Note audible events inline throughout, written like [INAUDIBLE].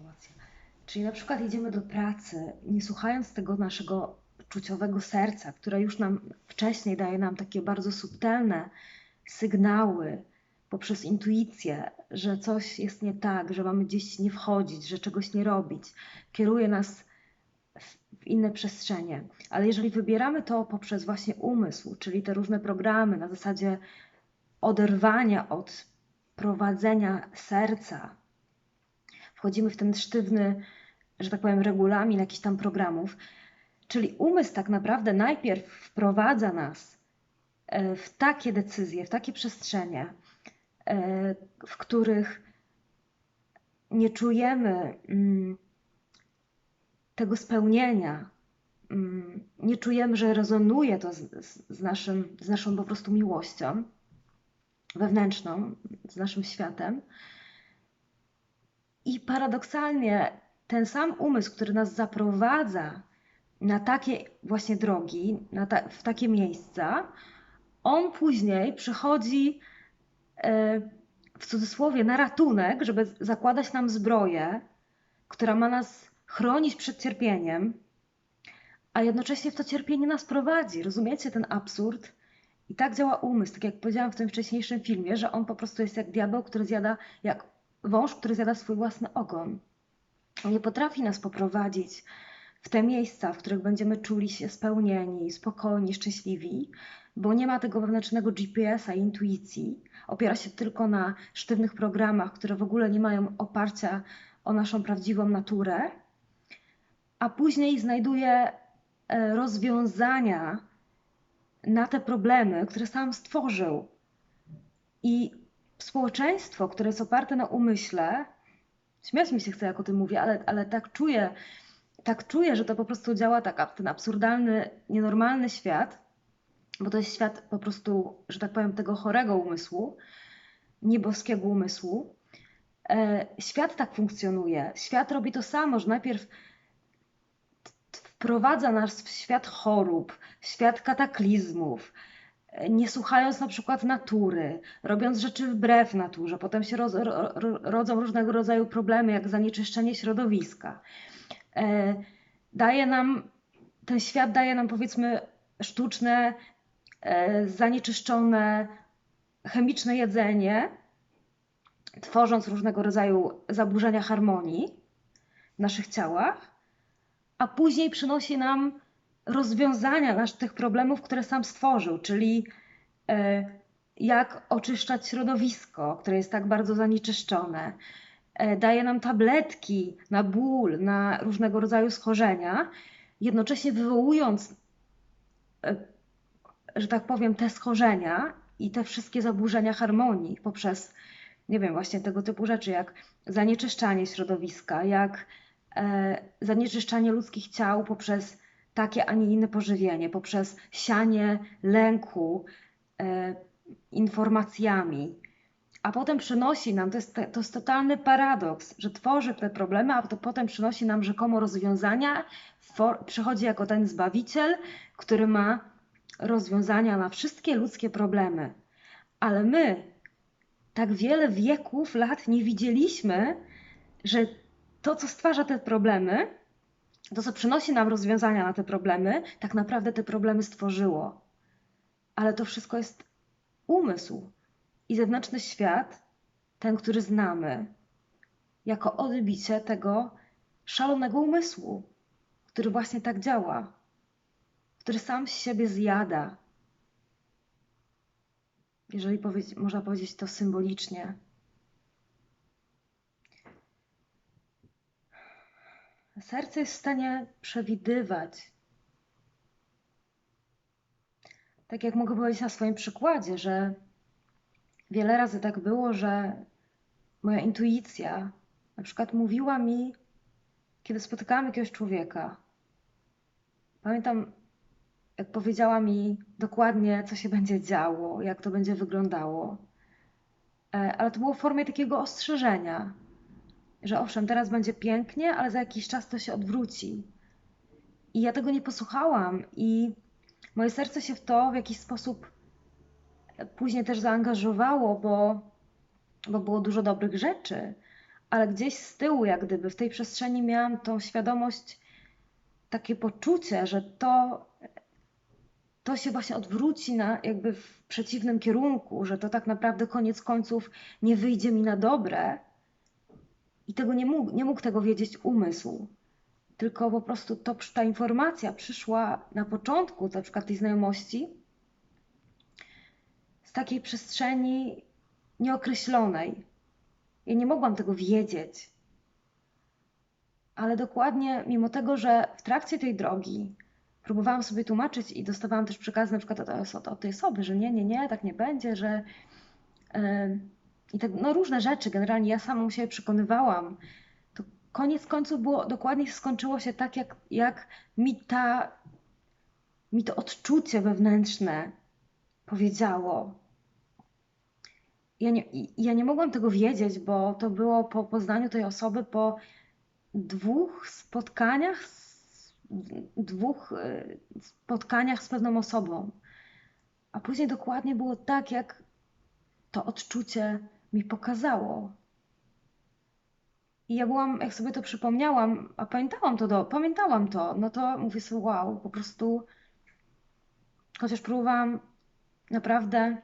sytuacja. Czyli na przykład idziemy do pracy, nie słuchając tego naszego czuciowego serca, które już nam wcześniej daje nam takie bardzo subtelne sygnały poprzez intuicję, że coś jest nie tak, że mamy gdzieś nie wchodzić, że czegoś nie robić, kieruje nas w inne przestrzenie. Ale jeżeli wybieramy to poprzez właśnie umysł, czyli te różne programy na zasadzie oderwania od prowadzenia serca, wchodzimy w ten sztywny, że tak powiem, regulamin jakichś tam programów, czyli umysł tak naprawdę najpierw wprowadza nas e, w takie decyzje, w takie przestrzenie, e, w których nie czujemy mm, tego spełnienia, mm, nie czujemy, że rezonuje to z, z, naszym, z naszą po prostu miłością wewnętrzną, z naszym światem. I paradoksalnie ten sam umysł, który nas zaprowadza na takie właśnie drogi, ta, w takie miejsca, on później przychodzi e, w cudzysłowie na ratunek, żeby zakładać nam zbroję, która ma nas chronić przed cierpieniem, a jednocześnie w to cierpienie nas prowadzi. Rozumiecie ten absurd? I tak działa umysł, tak jak powiedziałam w tym wcześniejszym filmie, że on po prostu jest jak diabeł, który zjada, jak wąż, który zjada swój własny ogon. On nie potrafi nas poprowadzić w te miejsca, w których będziemy czuli się spełnieni, spokojni, szczęśliwi, bo nie ma tego wewnętrznego GPS-a i intuicji. Opiera się tylko na sztywnych programach, które w ogóle nie mają oparcia o naszą prawdziwą naturę, a później znajduje e, rozwiązania na te problemy, które sam stworzył. I społeczeństwo, które jest oparte na umyśle, śmiać mi się chce, jak o tym mówię, ale, ale tak czuję, tak czuję, że to po prostu działa tak, ten absurdalny, nienormalny świat, bo to jest świat po prostu, że tak powiem, tego chorego umysłu, nieboskiego umysłu. E, świat tak funkcjonuje. Świat robi to samo, że najpierw wprowadza nas w świat chorób, w świat kataklizmów, nie słuchając na przykład natury, robiąc rzeczy wbrew naturze. Potem się roz, ro, rodzą różnego rodzaju problemy, jak zanieczyszczenie środowiska. E, daje nam, ten świat daje nam powiedzmy sztuczne, e, zanieczyszczone, chemiczne jedzenie, tworząc różnego rodzaju zaburzenia harmonii w naszych ciałach, a później przynosi nam rozwiązania nasz, tych problemów, które sam stworzył, czyli e, jak oczyszczać środowisko, które jest tak bardzo zanieczyszczone. E, daje nam tabletki na ból, na różnego rodzaju schorzenia, jednocześnie wywołując, e, że tak powiem, te schorzenia i te wszystkie zaburzenia harmonii poprzez, nie wiem, właśnie tego typu rzeczy, jak zanieczyszczanie środowiska, jak zanieczyszczanie ludzkich ciał poprzez takie, a nie inne pożywienie, poprzez sianie lęku e, informacjami, a potem przynosi nam, to jest, to jest totalny paradoks, że tworzy te problemy, a to potem przynosi nam rzekomo rozwiązania, for, przychodzi jako ten zbawiciel, który ma rozwiązania na wszystkie ludzkie problemy. Ale my tak wiele wieków, lat nie widzieliśmy, że to, co stwarza te problemy, to, co przynosi nam rozwiązania na te problemy, tak naprawdę te problemy stworzyło. Ale to wszystko jest umysł i zewnętrzny świat, ten, który znamy, jako odbicie tego szalonego umysłu, który właśnie tak działa, który sam siebie zjada. Jeżeli można powiedzieć to symbolicznie. Serce jest w stanie przewidywać. Tak jak mogę powiedzieć na swoim przykładzie, że wiele razy tak było, że moja intuicja na przykład mówiła mi, kiedy spotykałam jakiegoś człowieka. Pamiętam, jak powiedziała mi dokładnie, co się będzie działo, jak to będzie wyglądało. E, ale to było w formie takiego ostrzeżenia że owszem, teraz będzie pięknie, ale za jakiś czas to się odwróci. I ja tego nie posłuchałam, i moje serce się w to w jakiś sposób później też zaangażowało, bo, bo było dużo dobrych rzeczy, ale gdzieś z tyłu, jak gdyby w tej przestrzeni miałam tą świadomość, takie poczucie, że to, to się właśnie odwróci na, jakby w przeciwnym kierunku, że to tak naprawdę koniec końców nie wyjdzie mi na dobre. I tego nie mógł, nie mógł tego wiedzieć umysł. Tylko po prostu to, ta informacja przyszła na początku, na przykład tej znajomości, z takiej przestrzeni nieokreślonej. Ja nie mogłam tego wiedzieć. Ale dokładnie, mimo tego, że w trakcie tej drogi próbowałam sobie tłumaczyć i dostawałam też przekazy na przykład od, od tej osoby, że nie, nie, nie, tak nie będzie, że yy, i tak, no różne rzeczy generalnie ja samą się przekonywałam. To koniec końców było, dokładnie skończyło się tak, jak, jak mi ta, mi to odczucie wewnętrzne powiedziało. Ja nie, ja nie mogłam tego wiedzieć, bo to było po poznaniu tej osoby po dwóch spotkaniach, dwóch e, spotkaniach z pewną osobą. A później dokładnie było tak, jak to odczucie mi pokazało. I ja byłam, jak sobie to przypomniałam, a pamiętałam to, do, pamiętałam to, no to mówię sobie, wow, po prostu, chociaż próbowałam naprawdę,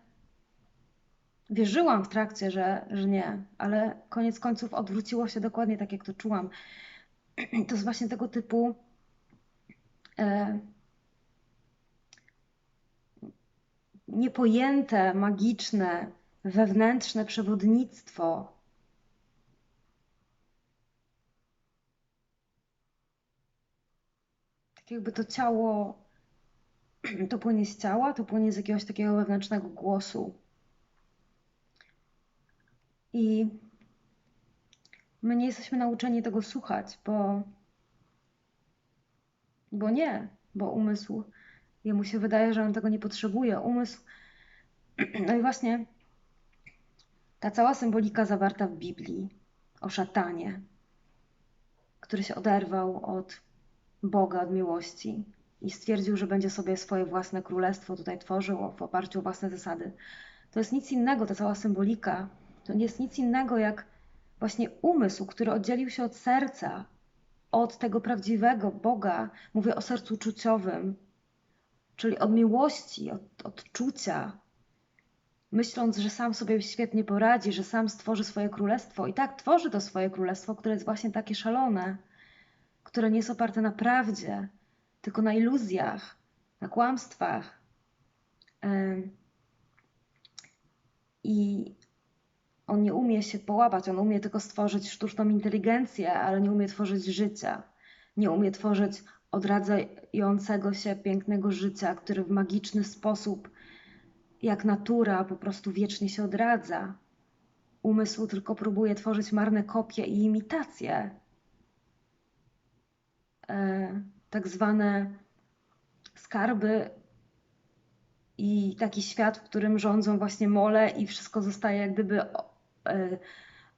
wierzyłam w trakcie, że, że nie, ale koniec końców odwróciło się dokładnie tak, jak to czułam. [CLEARS THROAT] To jest właśnie tego typu e, niepojęte, magiczne, wewnętrzne przewodnictwo. Tak jakby to ciało, [CLEARS THROAT] to płynie z ciała, to płynie z jakiegoś takiego wewnętrznego głosu. I my nie jesteśmy nauczeni tego słuchać, bo, bo nie, bo umysł, jemu się wydaje, że on tego nie potrzebuje. Umysł, [CLEARS THROAT] no i właśnie ta cała symbolika zawarta w Biblii o szatanie, który się oderwał od Boga, od miłości i stwierdził, że będzie sobie swoje własne królestwo tutaj tworzył w oparciu o własne zasady. To jest nic innego, ta cała symbolika, to nie jest nic innego jak właśnie umysł, który oddzielił się od serca, od tego prawdziwego Boga. Mówię o sercu uczuciowym, czyli od miłości, od odczucia, myśląc, że sam sobie świetnie poradzi, że sam stworzy swoje królestwo. I tak tworzy to swoje królestwo, które jest właśnie takie szalone, które nie jest oparte na prawdzie, tylko na iluzjach, na kłamstwach. I on nie umie się połapać, on umie tylko stworzyć sztuczną inteligencję, ale nie umie tworzyć życia. Nie umie tworzyć odradzającego się pięknego życia, które w magiczny sposób jak natura po prostu wiecznie się odradza. Umysł tylko próbuje tworzyć marne kopie i imitacje. E, tak zwane skarby i taki świat, w którym rządzą właśnie mole i wszystko zostaje jak gdyby e,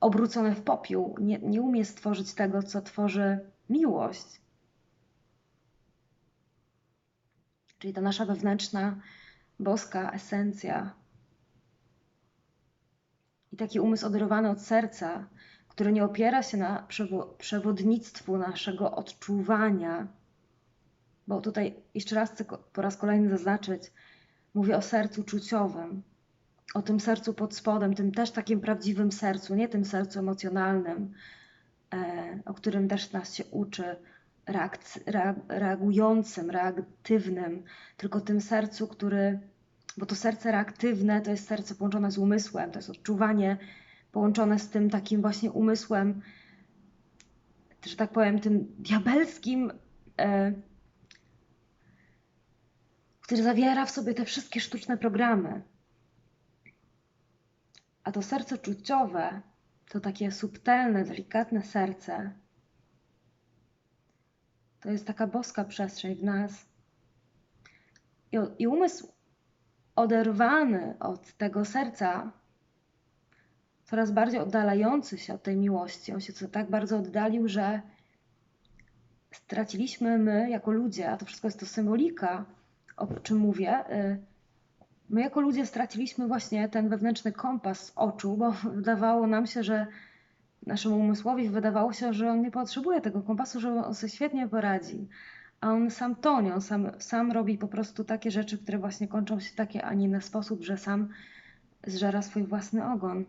obrócone w popiół. Nie, nie umie stworzyć tego, co tworzy miłość. Czyli ta nasza wewnętrzna boska esencja. I taki umysł oderwany od serca, który nie opiera się na przewodnictwu naszego odczuwania, bo tutaj jeszcze raz chcę po raz kolejny zaznaczyć, mówię o sercu czuciowym, o tym sercu pod spodem, tym też takim prawdziwym sercu, nie tym sercu emocjonalnym, e, o którym też nas się uczy, reagującym, reaktywnym, tylko tym sercu, który, bo to serce reaktywne to jest serce połączone z umysłem, to jest odczuwanie połączone z tym takim właśnie umysłem, że tak powiem, tym diabelskim, e, który zawiera w sobie te wszystkie sztuczne programy. A to serce czuciowe to takie subtelne, delikatne serce, to jest taka boska przestrzeń w nas. I, i umysł oderwany od tego serca, coraz bardziej oddalający się od tej miłości, on się tak bardzo oddalił, że straciliśmy my jako ludzie, a to wszystko jest to symbolika, o czym mówię, y, my jako ludzie straciliśmy właśnie ten wewnętrzny kompas z oczu, bo [LAUGHS] wydawało nam się, że naszemu umysłowi wydawało się, że on nie potrzebuje tego kompasu, że on sobie świetnie poradzi. A on sam tonie, on sam, sam robi po prostu takie rzeczy, które właśnie kończą się w taki, a nie inny sposób, że sam zżera swój własny ogon.